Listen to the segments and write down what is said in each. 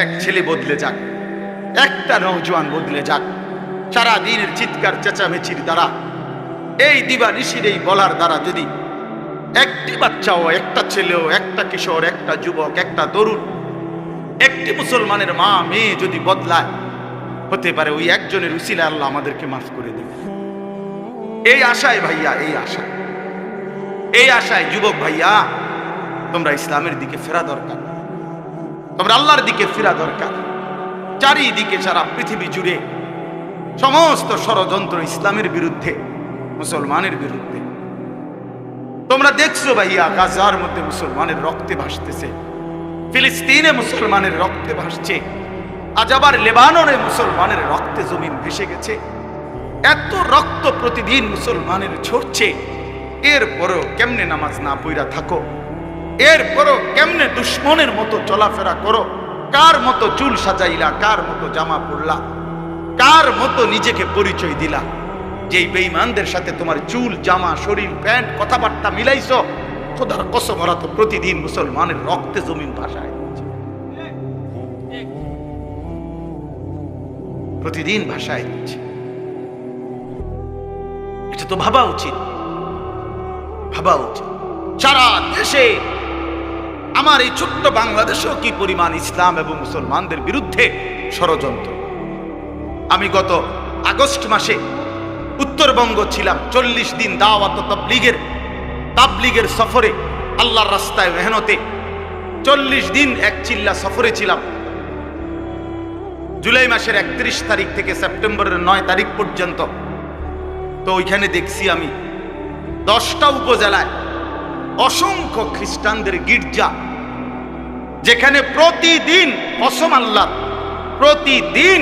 এক ছেলে বদলে যাক, একটা নৌজওয়ান বদলে যাক, সারা দিনের চিৎকার চেঁচামেচির দ্বারা, এই দিবা নিশির এই বলার দ্বারা যদি একটি বাচ্চাও, একটা ছেলেও, একটা কিশোর, একটা যুবক, একটা তরুণ, একটি মুসলমানের মা, মেয়ে যদি বদলায়, হতে পারে ওই একজনের উসিলা আল্লাহ আমাদেরকে মাফ করে দেবে। এই আশায় ভাইয়া, এই আশা এই আশায় যুবক ভাইয়া, তোমরা ইসলামের দিকে ফেরা দরকার। তোমরা আল্লাহর দিকে ফেরা দরকার। চারিদিকে সারা পৃথিবী জুড়ে সমস্ত ষড়যন্ত্র ইসলামের বিরুদ্ধে, মুসলমানের বিরুদ্ধে। তোমরা দেখছ ভাইয়া, গাজার মধ্যে মুসলমানের রক্তে ভাসতেছে। ফিলিস্তিনে মুসলমানের রক্তে ভাসছে। আজ আবার লেবাননে মুসলমানের রক্তে জমিন ভেসে গেছে। এত রক্ত প্রতিদিন মুসলমানের ঝরছে। এরপরও কেমনে নামাজ না পইরা থাকো? এরপরও কেমনে দুশ্মনের মতো চলাফেরা করো? কার মতো চুল সাজাইলা, কার মতো জামা পরলা? কার মতো নিজেকে পরিচয় দিলা? যেই বেঈমানদের সাথে তোমার চুল, জামা, শরীর, প্যান্ট কথাবার্তা মিলাইছো, খোদার কসম, ওরা তো প্রতিদিন মুসলমানের রক্তে জমিন ভাষায় প্রতিদিন ভাষায় দিচ্ছে। এটা তো ভাবা উচিত। ভাবা উচিত। সারা দেশে আমার এই ছোট্ট বাংলাদেশেও কি পরিমাণ ইসলাম এবং মুসলমানদের বিরুদ্ধে ষড়যন্ত্র? আমি গত আগস্ট মাসে উত্তরবঙ্গ ছিলাম, চল্লিশ দিন দাওয়াত তবলিগের, তাবলিগের সফরে, আল্লাহর রাস্তায় মেহনতে। চল্লিশ দিন এক চিল্লা সফরে ছিলাম। জুলাই মাসের একত্রিশ তারিখ থেকে সেপ্টেম্বরের নয় তারিখ পর্যন্ত। তো ওইখানে দেখছি আমি দশটা উপজেলায় অসংখ্য খ্রিস্টানদের গির্জা যেখানে প্রতিদিন অসম আল্লাহ, প্রতিদিন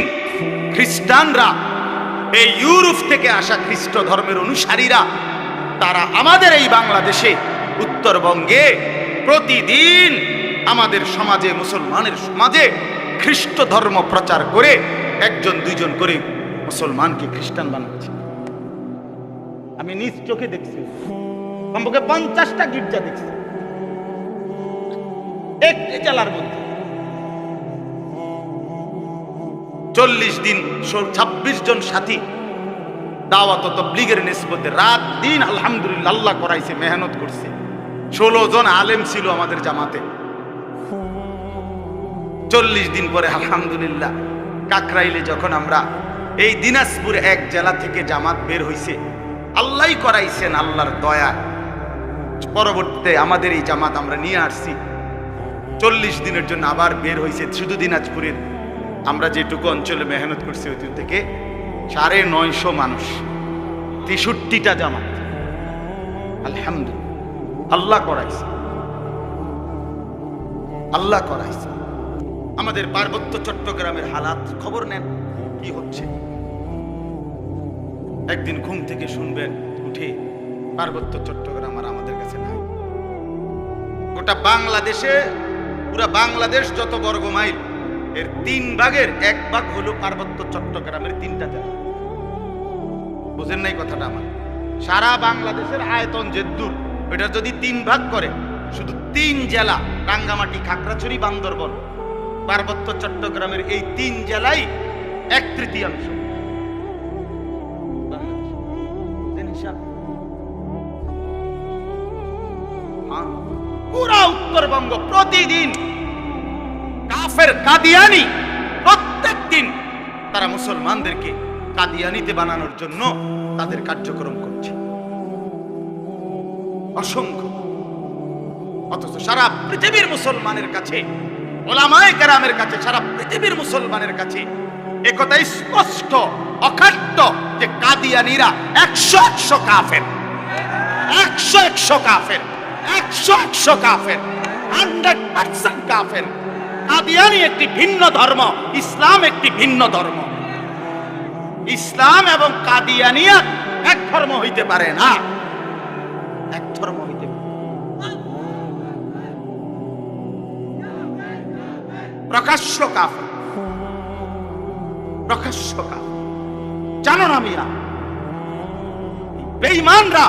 খ্রিস্টানরা এই ইউরোপ থেকে আসা খ্রিস্ট ধর্মের অনুসারীরা, তারা আমাদের এই বাংলাদেশে, উত্তরবঙ্গে প্রতিদিন আমাদের সমাজে, মুসলমানের সমাজে খ্রিস্ট ধর্ম প্রচার করে একজন, দুইজন করে মুসলমানকে খ্রিস্টান বানাচ্ছে। আমি নিজ চোখে দেখছি। কমপক্ষে পঞ্চাশটা গির্জা দেখছি। একটি জেলার মধ্যে। চল্লিশ দিন ছাব্বিশ জন সাথী দাওয়াত তবলিগের নিসবতে রাত দিন আলহামদুলিল্লাহ আল্লাহ করাইছে, মেহনত করছে। ষোলো জন আলেম ছিল আমাদের জামাতে। চল্লিশ দিন পরে আলহামদুলিল্লাহ কাকরাইলে যখন আমরা এই দিনাজপুর এক জেলা থেকে জামাত বের হইছে আল্লাহ করাইছেন আল্লাহর দয়া। পরবর্তীতে আমাদের এই জামাত আমরা নিয়ে আসছি। চল্লিশ দিনের জন্য আবার বের হয়েছে শুধু দিনাজপুরের। আমরা যেটুকু অঞ্চলে মেহনত করছি ওই থেকে সাড়ে নয়শো মানুষ, তেষট্টিটা জামাত। আলহামদুলিল্লাহ। আল্লাহ করাইছে। আল্লাহ করাইছে। আমাদের পার্বত্য চট্টগ্রামের হালাত, খবর নেন, কি হচ্ছে? একদিন ঘুম থেকে শুনবেন, উঠে পার্বত্য চট্টগ্রাম আর আমাদের কাছে নাই। গোটা বাংলাদেশে পুরা বাংলাদেশ যত বর্গ মাইল, এর তিন ভাগের এক ভাগ হলো পার্বত্য চট্টগ্রামের তিনটা জেলা বুঝেন নাই কথাটা আমার সারা বাংলাদেশের আয়তন যে দূর ওইটা যদি তিন ভাগ করে, শুধু তিন জেলা, রাঙ্গামাটি, খাগড়াছড়ি, বান্দরবন, পার্বত্য চট্টগ্রামের এই তিন জেলাই এক তৃতীয়াংশ? হ্যাঁ। পুরা উত্তরবঙ্গ প্রতিদিন কাফের কাদিয়ানি প্রত্যেক দিন তারা মুসলমানদেরকে কাদিয়ানিতে বানানোর জন্য তাদের কার্যক্রম করছে। অসংখ্য। অথচ সারা পৃথিবীর মুসলমানের কাছে, ওলামায়ে কেরামের কাছে, সারা পৃথিবীর মুসলমানের কাছে একথাই স্পষ্ট অখাট্য যে কাদিয়ানিরা একশো একশো কাফের। একশো একশো কাফের। একশো একশো কাফের। হান্ড্রেড পার্সেন্ট কাফের। কাদিয়ানি একটি ভিন্ন ধর্ম, ইসলাম একটি ভিন্ন ধর্ম। ইসলাম এবং কাদিয়ানিয়া এক ধর্ম হইতে পারে না। এক ধর্ম হইতে প্রকাশ্য কাফের। প্রকাশ্য কাফের। জানো না মিয়া? বেঈমানরা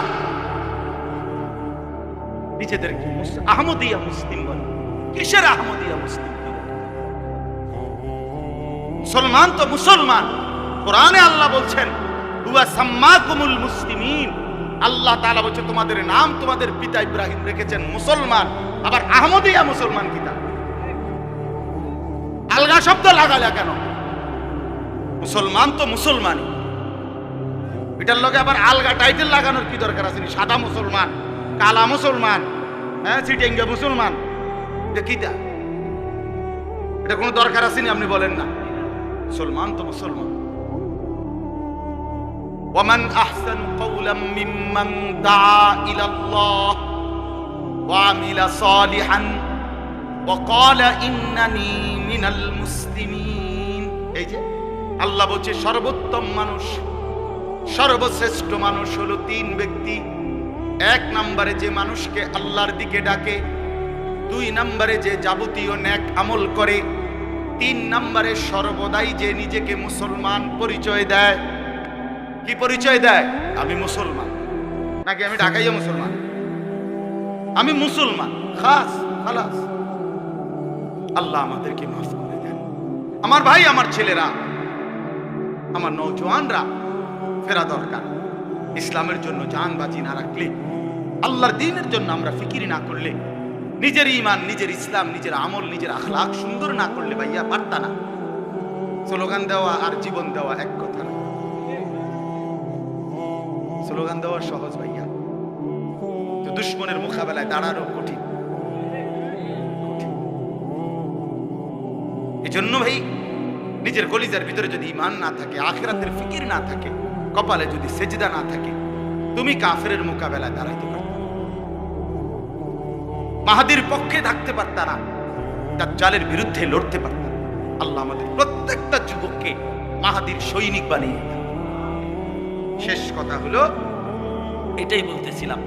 নিজেদেরকে আহমদিয়া মুসলিম বলে। কিসের আহমদিয়া মুসলিম? মুসলমান তো মুসলমান। কোরআনে আল্লাহ বলছেন মুসলিমিন। আল্লাহ তাআলা বলছে, তোমাদের নাম তোমাদের পিতা ইব্রাহিম রেখেছেন মুসলমান, আবার আহমদিয়া মুসলমান কিতা আলগা শব্দ লাগালে কেন? মুসলমান তো মুসলমানই। এটার লগে আবার আলগা টাইটেল লাগানোর কি দরকার আছে সাদা মুসলমান, কালা মুসলমান হ্যাঁ চিটেঙ্গা মুসলমান। এটা কিটা এটা কোনো দরকার আছেনি আপনি বলেন না? মুসলমান তো মুসলমান ومن أحسن قولا ممن دعا إلى الله وعمل صالحا وقال إنني من المسلمين এই যে আল্লাহ বলছে সর্বোত্তম মানুষ সর্বশ্রেষ্ঠ মানুষ হলো তিন ব্যক্তি এক নম্বরে যে মানুষকে আল্লাহর দিকে ডাকে দুই নম্বরে যে যাবতীয় ন্যাক আমল করে তিন নম্বরে সর্বদাই যে নিজেকে মুসলমান পরিচয় দেয়। কি পরিচয় দেয়? আমি মুসলমান। নাকি আমি ঢাকাইয়া মুসলমান? আমি মুসলমান। খাস, খালাস। আল্লাহ আমাদেরকে মাফ করে দেন। আমার ভাই, আমার ছেলেরা, আমার নৌজওয়ানরা ফেরা দরকার। ইসলামের জন্য জান বাজি না রাখলে, আল্লাহর দিনের জন্য আমরা ফিকিরি না করলে নিজের ইমান নিজের ইসলাম, নিজের আমল, নিজের আখলাক সুন্দর না করলে ভাইয়া পারতা না। স্লোগান দেওয়া আর জীবন দেওয়া এক কথা না। স্লোগান দেওয়া সহজ ভাইয়া। দুশ্মনের মোকাবেলায় দাঁড়ানো কঠিন। এই জন্য ভাই, নিজের কলিজার ভিতরে যদি ইমান না থাকে, আখেরাতের ফিকির না থাকে, কপালে যদি সেজদা না থাকে, তুমি কাফেরের মোকাবেলায় দাঁড়াইতে পারো মাহাদির পক্ষে থাকতে পারতা না। তার জালের বিরুদ্ধে লড়তে পারত আল্লাহ আমাদের প্রত্যেকটা যুবককে মাহাদির সৈনিক বানিয়ে শেষ কথা হলো, এটাই বলতেছিলাম,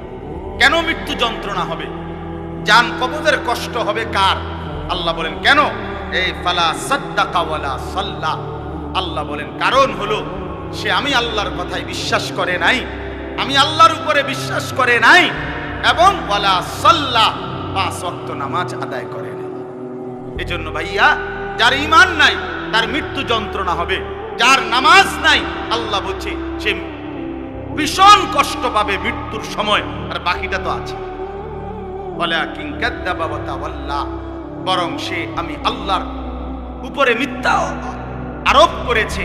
কেন মৃত্যু যন্ত্রণা হবে? যান কবজের কষ্ট হবে কার? আল্লাহ বলেন, কেন? এই ফালা সাদ্দাকা ওয়ালা সাল্লা। আল্লাহ বলেন, কারণ হলো, সে আমি আল্লাহর কথায় বিশ্বাস করে নাই, আমি আল্লাহর উপরে বিশ্বাস করে নাই, এবং ওয়ালা সাল্লা পাঁচ ওয়াক্ত নামাজ আদায় করে এজন্য ভাইয়া, যার ইমান নাই, তার মৃত্যু যন্ত্রণা হবে। যার নামাজ নাই, আল্লাহ বলছে, সে ভীষণ কষ্ট পাবে মৃত্যুর সময়, আর বাকিটা তো আছে। বলে বরং সে আমি আল্লাহর উপরে মিথ্যা আরোপ করেছে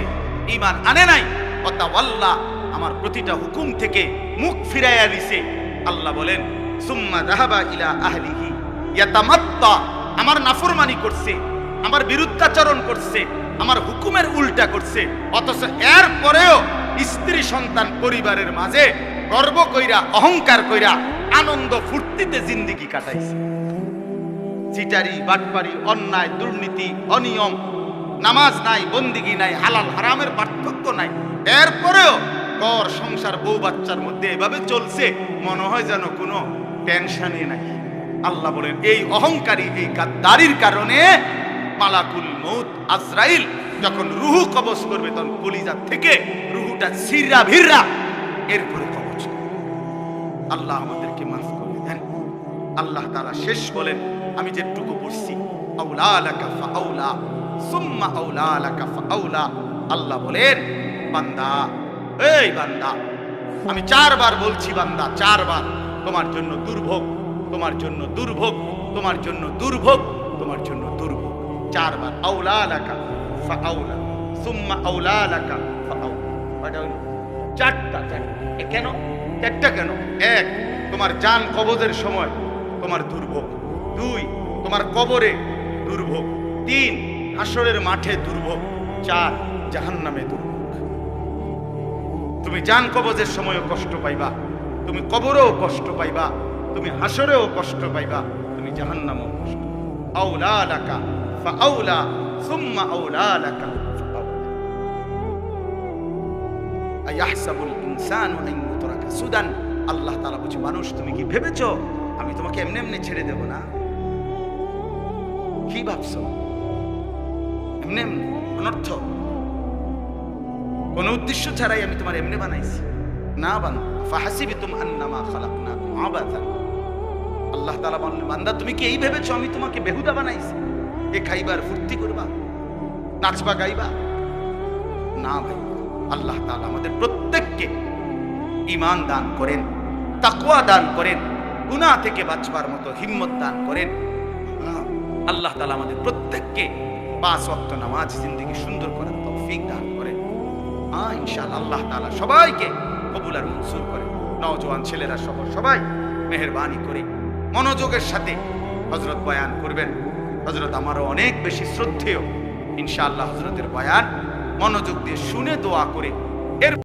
ইমান আনে নাই অতাওয়াল্লা আমার প্রতিটা হুকুম থেকে মুখ ফিরাইয়া দিছে। আল্লাহ বলেন আমার নাফরমানি করছে, আমার বিরুদ্ধাচরণ করছে, আমার হুকুমের উল্টা করছে। অথচ এর পরেও স্ত্রী সন্তান পরিবারের মাঝে গর্ব কইরা, অহংকার কইরা, আনন্দ ফুর্তিতে জিন্দিগি কাটাইছে। চিটারি, বাটপারি, অন্যায়, দুর্নীতি, অনিয়ম, নামাজ নাই, বন্দিগি নাই, হালাল হারামের পার্থক্য নাই। এরপরেও ঘর, সংসার, বউ বাচ্চার মধ্যে এভাবে চলছে, মনে হয় যেন কোনো টেনশনই নাই। আল্লাহ বলেন, এই অহংকারী, এই গাদ্দারির কারণে মালাকুল মৌত আজরাইল যখন রুহু কবজ করবে, তখন কলিজা থেকে রুহুটা সিররা ভিররা এরপরে কবজ। আল্লাহ আমাদেরকে মাফ করে দেন। আল্লাহ তারা শেষ বলেন, আমি যেটুকু পড়ছি, আউলা লাকা ফাআউলা সুম্মা আউলা লাকা ফাআউলা আল্লাহ বলেন, বান্দা, এই বান্দা, আমি চারবার বলছি বান্দা, চারবার। তোমার জন্য দুর্ভোগ, তোমার জন্য দুর্ভোগ, তোমার জন্য দুর্ভোগ, তোমার জন্য দুর্ভোগ। চারবার আউলা লাকা ফাআউলা সুম্মা আউলা লাকা ফাআউলা কয়টা হইল? চারটা চারটা কেন? চারটা কেন? এক, তোমার জান কবজের সময়, তোমার দুর্ভোগ। দুই, তোমার কবরে দুর্ভোগ। তিন, হাসরের মাঠে দুর্ভোগ। চার, জাহান্নামে দুর্ভোগ। তুমি জান কবজের সময়ও কষ্ট পাইবা। তুমি কবরেও কষ্ট পাইবা, তুমি হাসরেও কষ্ট পাইবা, তুমি জাহান্নামেও কষ্ট আউলা লাকা ফাআউলা সুম্মা আউলা লাকা আয়াহসাবুল ইনসানু আন ইউতরাকা সুদান। আল্লাহ তাআলা বলছে, মানুষ, তুমি কি ভেবেছো? আমি তোমাকে এমনি এমনি ছেড়ে দেব না? কি ভাবছ? এমনি এমনি অনর্থ কোন উদ্দেশ্য ছাড়াই আমি তোমার এমনি বানাইছি। না বান ফাহাসিবিতুম আন্নামা খালাকনাকুম আল্লাহ তাআলা বললেন, বান্দা, তুমি কি এই ভেবেছো আমি তোমাকে বেহুদা বানাইছি? এ খাইবার, ফুর্তি করবা? নাচবা, গাইবা? না ভাই, আল্লাহ তাআলা আমাদের প্রত্যেককে দান করেন, তাকওয়া দান করেন, গুনাহ থেকে বাঁচবার মতো হিম্মত দান করেন। আল্লাহ তাআলা আমাদের প্রত্যেককে পাঁচ ওয়াক্ত নামাজ জিন্দগি সুন্দর করার তৌফিক দান করেন। হ্যাঁ ইনশাআল্লাহ, আল্লাহ তাআলা সবাইকে কবুল আর মনসুর করে। নওজোয়ান ছেলেরা সহ সবাই মেহরবানি করে মনোযোগের সাথে হজরত বয়ান করবেন। হজরত আমারও অনেক বেশি শ্রদ্ধেয়। ইনশাআল্লাহ হজরতের বয়ান মনোযোগ দিয়ে শুনে দোয়া করে